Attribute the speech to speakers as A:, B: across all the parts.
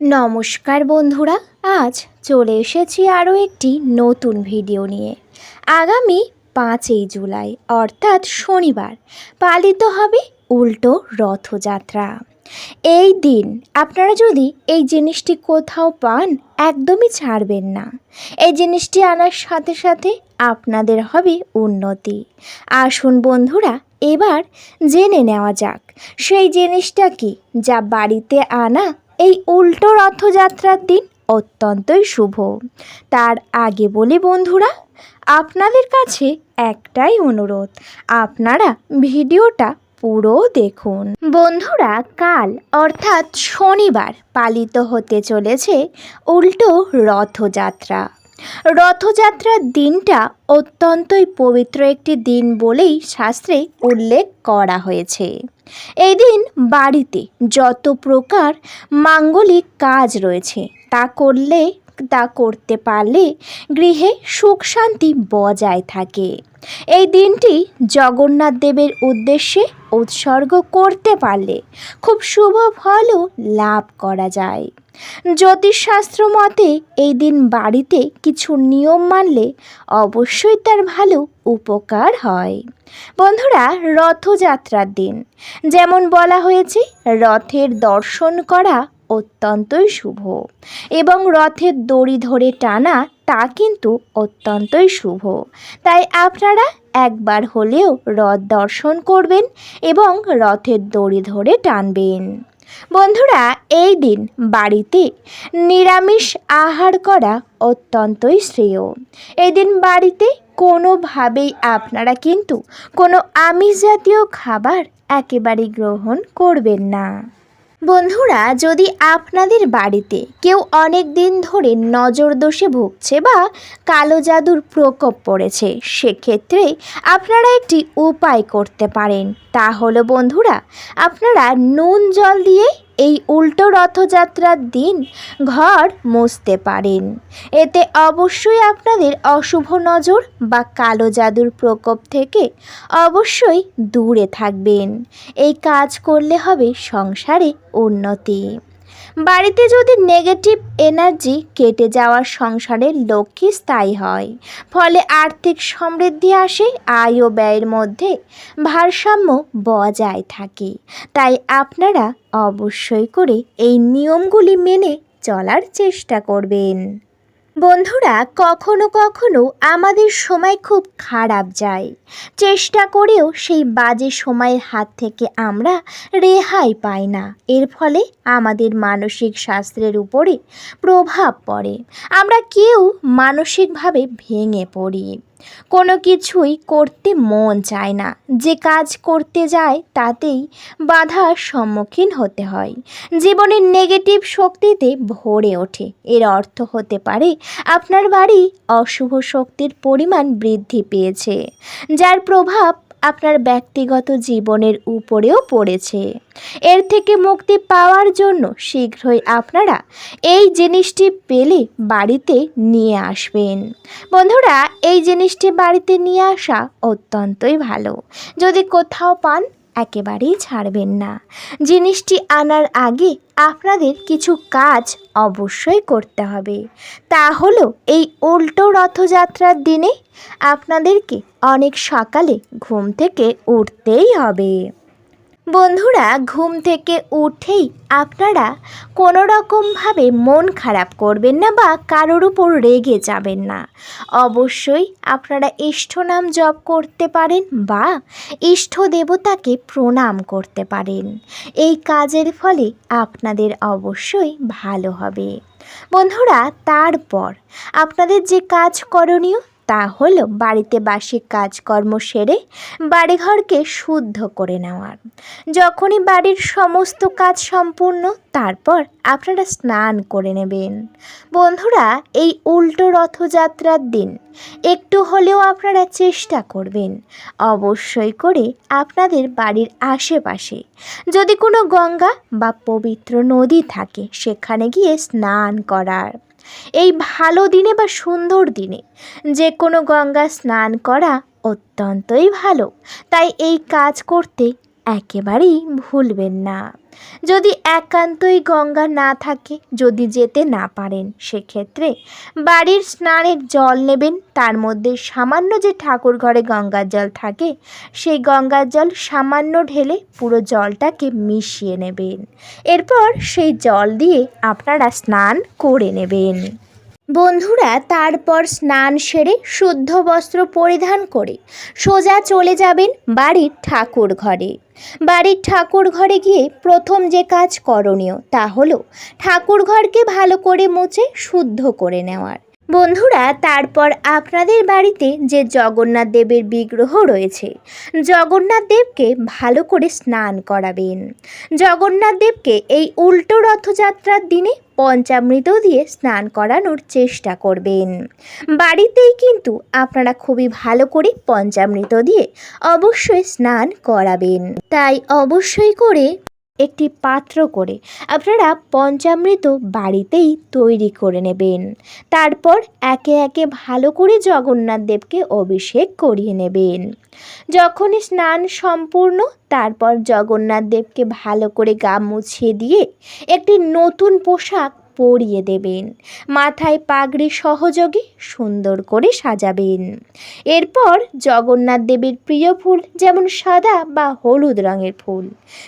A: নমস্কার বন্ধুরা, আজ চলে এসেছি আরও একটি নতুন ভিডিও নিয়ে। আগামী পাঁচই জুলাই, অর্থাৎ শনিবার, পালিত হবে উল্টো রথযাত্রা। এই দিন আপনারা যদি এই জিনিসটি কোথাও পান, একদমই ছাড়বেন না। এই জিনিসটি আনার সাথে সাথে আপনাদের হবে উন্নতি। আসুন বন্ধুরা, এবার জেনে নেওয়া যাক, সেই জিনিসটা কি যা বাড়িতে আনা এই উল্টো রথযাত্রার দিন অত্যন্তই শুভ। তার আগে বলি বন্ধুরা, আপনাদের কাছে একটাই অনুরোধ, আপনারা ভিডিওটা পুরো দেখুন। বন্ধুরা, কাল, অর্থাৎ শনিবার, পালিত হতে চলেছে উল্টো রথযাত্রা। রথযাত্রার দিনটা অত্যন্তই পবিত্র একটি দিন বলেই শাস্ত্রে উল্লেখ করা হয়েছে। এই দিন বাড়িতে যত প্রকার মাঙ্গলিক কাজ রয়েছে, তা করলে, তা করতে পারলে গৃহে সুখ শান্তি বজায় থাকে। এই দিনটি জগন্নাথ দেবের উদ্দেশ্যে উৎসর্গ করতে পারলে খুব শুভ ফলও লাভ করা যায়। জ্যোতিষশাস্ত্র মতে, এই দিন বাড়িতে কিছু নিয়ম মানলে অবশ্যই তার ভালো উপকার হয়। বন্ধুরা, রথযাত্রার দিন। যেমন বলা হয়েছে, রথের দর্শন করা অত্যন্তই শুভ এবং রথের দড়ি ধরে টানা তা কিন্তু অত্যন্তই শুভ। তাই আপনারা একবার হলেও রথ দর্শন করবেন এবং রথের দড়ি ধরে টানবেন। বন্ধুরা, এই দিন বাড়িতে নিরামিষ আহার করা অত্যন্তই শ্রেয়। এই দিন বাড়িতে কোনোভাবেই আপনারা কিন্তু কোনো আমিষ জাতীয় খাবার একেবারেই গ্রহণ করবেন না। বন্ধুরা, যদি আপনাদের বাড়িতে কেউ অনেক দিন ধরে নজর দোষে ভুগছে বা কালো জাদুর প্রকোপ পড়েছে, সেক্ষেত্রে আপনারা একটি উপায় করতে পারেন। তা হলো, বন্ধুরা, আপনারা নুন জল দিয়ে এই উল্টো রথযাত্রার দিন ঘর মুছতে পারেন। এতে অবশ্যই আপনাদের অশুভ নজর বা কালো জাদুর প্রকোপ থেকে অবশ্যই দূরে থাকবেন। এই কাজ করলে হবে সংসারে উন্নতি। বাড়িতে যদি নেগেটিভ এনার্জি কেটে যাওয়ার সংসারের লক্ষ্মী স্থায়ী হয়, ফলে আর্থিক সমৃদ্ধি আসে, আয় ও ব্যয়ের মধ্যে ভারসাম্য বজায় থাকে। তাই আপনারা অবশ্যই করে এই নিয়মগুলি মেনে চলার চেষ্টা করবেন। বন্ধুরা, কখনো কখনো আমাদের সময় খুব খারাপ যায়। চেষ্টা করেও সেই বাজে সময়ের হাত থেকে আমরা রেহাই পাই না। এর ফলে আমাদের মানসিক স্বাস্থ্যের উপরে প্রভাব পড়ে। আমরা কেউ মানসিকভাবে ভেঙে পড়ি। কোনো কিছুই করতে মন চায় না। যে কাজ করতে যায়, তাতেই বাধার সম্মুখীন হতে হয়। জীবনের নেগেটিভ শক্তিতে ভরে ওঠে। এর অর্থ হতে পারে, আপনার বাড়ি অশুভ শক্তির পরিমাণ বৃদ্ধি পেয়েছে, যার প্রভাব আপনার ব্যক্তিগত জীবনের উপরেও পড়েছে। এর থেকে মুক্তি পাওয়ার জন্য শীঘ্রই আপনারা এই জিনিসটি পেলে বাড়িতে নিয়ে আসবেন। বন্ধুরা, এই জিনিসটি বাড়িতে নিয়ে আসা অত্যন্তই ভালো। যদি কোথাও পান একেবারেই ছাড়বেন না। জিনিসটি আনার আগে আপনাদের কিছু কাজ অবশ্যই করতে হবে। তা হলো এই উল্টো রথযাত্রার দিনে আপনাদেরকে অনেক সকালে ঘুম থেকে উঠতেই হবে। বন্ধুরা, ঘুম থেকে উঠেই আপনারা কোনো রকমভাবে মন খারাপ করবেন না বা কারোর উপর রেগে যাবেন না। অবশ্যই আপনারা ইষ্ট নাম জপ করতে পারেন বা ইষ্ট দেবতাকে প্রণাম করতে পারেন। এই কাজের ফলে আপনাদের অবশ্যই ভালো হবে। বন্ধুরা, তারপর আপনাদের যে কাজ করণীয় তা হলো বাড়িতে বাসি কাজকর্ম সেরে বাড়িঘরকে শুদ্ধ করে নেওয়ার। যখনই বাড়ির সমস্ত কাজ সম্পূর্ণ, তারপর আপনারা স্নান করে নেবেন। বন্ধুরা, এই উল্টো রথযাত্রার দিন একটু হলেও আপনারা চেষ্টা করবেন অবশ্যই করে আপনাদের বাড়ির আশেপাশে যদি কোনো গঙ্গা বা পবিত্র নদী থাকে, সেখানে গিয়ে স্নান করার। এই ভালো দিনে বা সুন্দর দিনে যে কোনো গঙ্গা স্নান করা অত্যন্তই ভালো। তাই এই কাজ করতে একেবারেই ভুলবেন না। যদি একান্তই গঙ্গা না থাকে, যদি যেতে না পারেন, সেক্ষেত্রে বাড়ির স্নানের জল নেবেন, তার মধ্যে সামান্য যে ঠাকুর ঘরে গঙ্গার জল থাকে, সেই গঙ্গার জল সামান্য ঢেলে পুরো জলটাকে মিশিয়ে নেবেন। এরপর সেই জল দিয়ে আপনারা স্নান করে নেবেন। বন্ধুরা, তারপর স্নান সেরে শুদ্ধ বস্ত্র পরিধান করে সোজা চলে যাবেন বাড়ির ঠাকুর ঘরে। বাড়ির ঠাকুর ঘরে গিয়ে প্রথম যে কাজ করণীয় তা হলো ঠাকুর ঘরকে ভালো করে মুছে শুদ্ধ করে নেওয়ার। বন্ধুরা, তারপর আপনাদের বাড়িতে যে জগন্নাথ দেবের বিগ্রহ রয়েছে, জগন্নাথ দেবকে ভালো করে স্নান করাবেন। জগন্নাথ দেবকে এই উল্টো রথযাত্রার দিনে পঞ্চামৃত দিয়ে স্নান করানোর চেষ্টা করবেন। বাড়িতেই কিন্তু আপনারা খুবই ভালো করে পঞ্চামৃত দিয়ে অবশ্যই স্নান করাবেন। তাই অবশ্যই করে একটি পাত্র করে আপনারা পঞ্চামৃত বাড়িতেই তৈরি করে নেবেন। তারপর একে একে ভালো করে জগন্নাথ দেবকে অভিষেক করিয়ে নেবেন। যখন স্নান সম্পূর্ণ, তারপর জগন্নাথ দেবকে ভালো করে গা মুছিয়ে দিয়ে একটি নতুন পোশাক পরিয়ে দেবেন। মাথায় পাগড়ি সহযোগে সুন্দর করে সাজাবেন। এরপর জগন্নাথ দেবের প্রিয় ফুল যেমন সাদা বা হলুদ রঙের ফুল।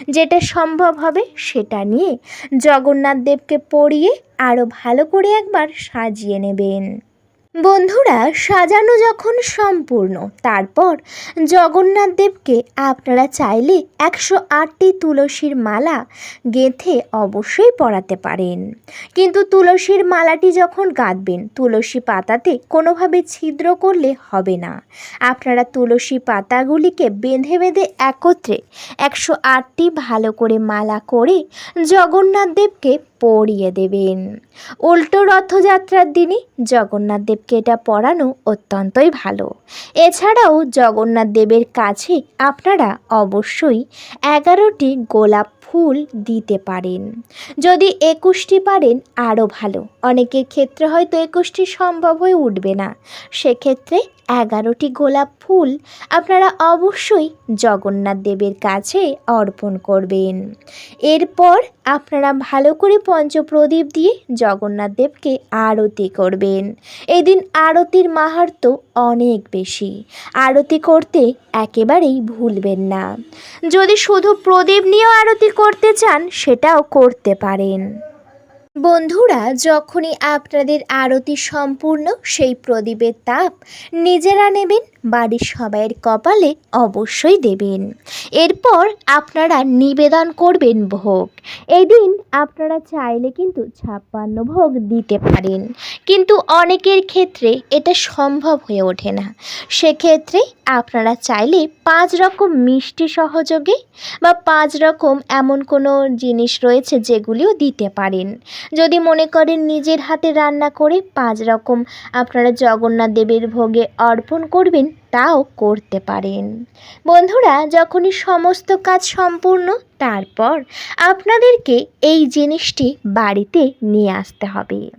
A: যেটা সম্ভব হবে সেটা নিয়ে জগন্নাথ দেবকে পরিয়ে আরও ভালো করে একবার সাজিয়ে নেবেন। বন্ধুরা, সাজানো যখন সম্পূর্ণ, তারপর জগন্নাথ দেবকে আপনারা চাইলে একশো আটটি তুলসীর মালা গেঁথে অবশ্যই পরাতে পারেন। কিন্তু তুলসীর মালাটি যখন গাঁথবেন, তুলসী পাতাতে কোনোভাবে ছিদ্র করলে হবে না। আপনারা তুলসী পাতাগুলিকে বেঁধে বেঁধে একত্রে একশো আটটি ভালো করে মালা করে জগন্নাথ দেবকে পরিয়ে দেবেন। উল্টো রথযাত্রার দিনে জগন্নাথ দেবকে এটা পরানো অত্যন্তই ভালো। এছাড়াও জগন্নাথ দেবের কাছে আপনারা অবশ্যই এগারোটি গোলাপ ফুল দিতে পারেন। যদি একুশটি পারেন, আরও ভালো। অনেকের ক্ষেত্রে হয়তো একুশটি সম্ভব হয়ে উঠবে না। সেক্ষেত্রে এগারোটি গোলাপ ফুল আপনারা অবশ্যই জগন্নাথ দেবের কাছে অর্পণ করবেন। এরপর আপনারা ভালো করে পঞ্চপ্রদীপ দিয়ে জগন্নাথ দেবকে আরতি করবেন। এদিন দিন আরতির মাহাত্ম অনেক বেশি। আরতি করতে একেবারেই ভুলবেন না। যদি শুধু প্রদীপ নিয়েও আরতি করতে চান, সেটাও করতে পারেন। বন্ধুরা, যখনই আপনাদের আরতি সম্পূর্ণ, সেই প্রদীপের তাপ নিজেরা নেবেন বাড়ির সবাইয়ের কপালে অবশ্যই দেবেন। এরপর আপনারা নিবেদন করবেন ভোগ। এদিন আপনারা চাইলে কিন্তু ছাপ্পান্ন ভোগ দিতে পারেন। কিন্তু অনেকের ক্ষেত্রে এটা সম্ভব হয়ে ওঠে না। সেক্ষেত্রে আপনারা চাইলে পাঁচ রকম মিষ্টি সহযোগে বা পাঁচ রকম এমন কোনো জিনিস রয়েছে যেগুলিও দিতে পারেন। যদি মনে করেন নিজের হাতে রান্না করে পাঁচ রকম আপনারা জগন্নাথ দেবের ভোগে অর্পণ করবেন তাও করতে পারেন। বন্ধুরা, যখনই সমস্ত কাজ সম্পূর্ণ, তারপর আপনাদেরকে এই জিনিসটি বাড়িতে নিয়ে আসতে হবে।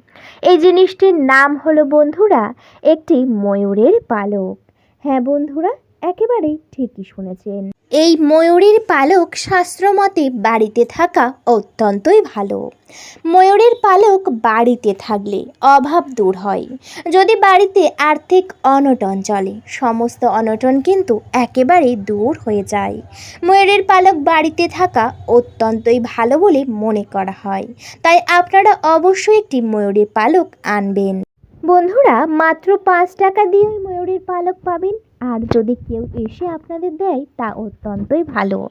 A: এই জিনিসটির নাম হলো বন্ধুরা, একটি ময়ূরের পালক। হ্যাঁ বন্ধুরা? একেবারেই ঠিকই শুনেছেন। এই ময়ূরের পালক শাস্ত্রমতে বাড়িতে থাকা অত্যন্তই ভালো। ময়ূরের পালক বাড়িতে থাকলে অভাব দূর হয়। যদি বাড়িতে আর্থিক অনটন চলে সমস্ত অনটন কিন্তু একেবারেই দূর হয়ে যায়। ময়ূরের পালক বাড়িতে থাকা অত্যন্তই ভালো বলে মনে করা হয়। তাই আপনারা অবশ্যই একটি ময়ূরের পালক আনবেন। বন্ধুরা মাত্র পাঁচ টাকা দিয়ে ময়ূরের পালক পাবেন আর যদি কেউ এসে আপনাদের দেয়, তা অত্যন্তই ভালো।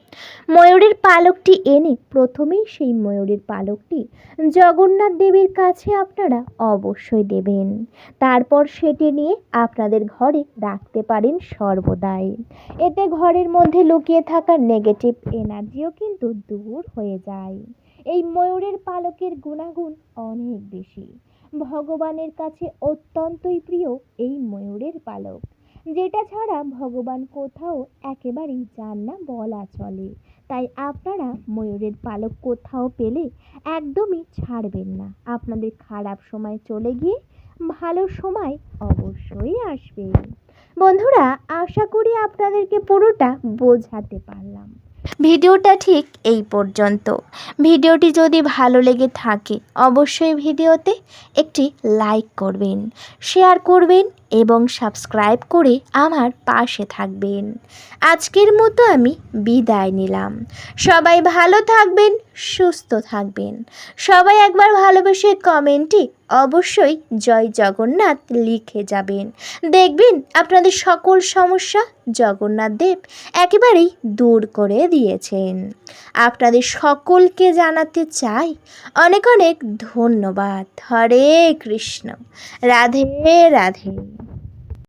A: ময়ূরের পালকটি এনে প্রথমেই সেই ময়ূরের পালকটি জগন্নাথ দেবের কাছে আপনারা অবশ্যই দেবেন। তারপর সেটি নিয়ে আপনাদের ঘরে রাখতে পারেন সর্বদাই। এতে ঘরের মধ্যে লুকিয়ে থাকা নেগেটিভ এনার্জিও কিন্তু দূর হয়ে যায়। এই ময়ূরের পালকের গুণাগুণ অনেক বেশি। ভগবানের কাছে অত্যন্তই প্রিয় এই ময়ূরের পালক। যেটা ছাড়া ভগবান কোথাও একেবারেই যান না বলা চলে। তাই আপনারা ময়ূরের পালক কোথাও পেলে একদমই ছাড়বেন না। আপনাদের খারাপ সময় চলে গিয়ে ভালো সময় অবশ্যই আসবে। বন্ধুরা, আশা করি আপনাদেরকে পুরোটা বোঝাতে পারলাম। ভিডিওটা ঠিক এই পর্যন্ত। ভিডিওটি যদি ভালো লেগে থাকে, অবশ্যই ভিডিওতে একটি লাইক করবেন, শেয়ার করবেন এবং সাবস্ক্রাইব করে আমার পাশে থাকবেন। আজকের মতো আমি বিদায় নিলাম। সবাই ভালো থাকবেন, সুস্থ থাকবেন। সবাই একবার ভালোবেসে কমেন্টে অবশ্যই জয় জগন্নাথ লিখে যাবেন। দেখবেন আপনাদের সকল সমস্যা জগন্নাথ দেব একেবারেই দূর করে দিয়েছেন। আপনাদের সকলকে জানাতে চাই অনেক অনেক ধন্যবাদ। হরে কৃষ্ণ। রাধে রাধে।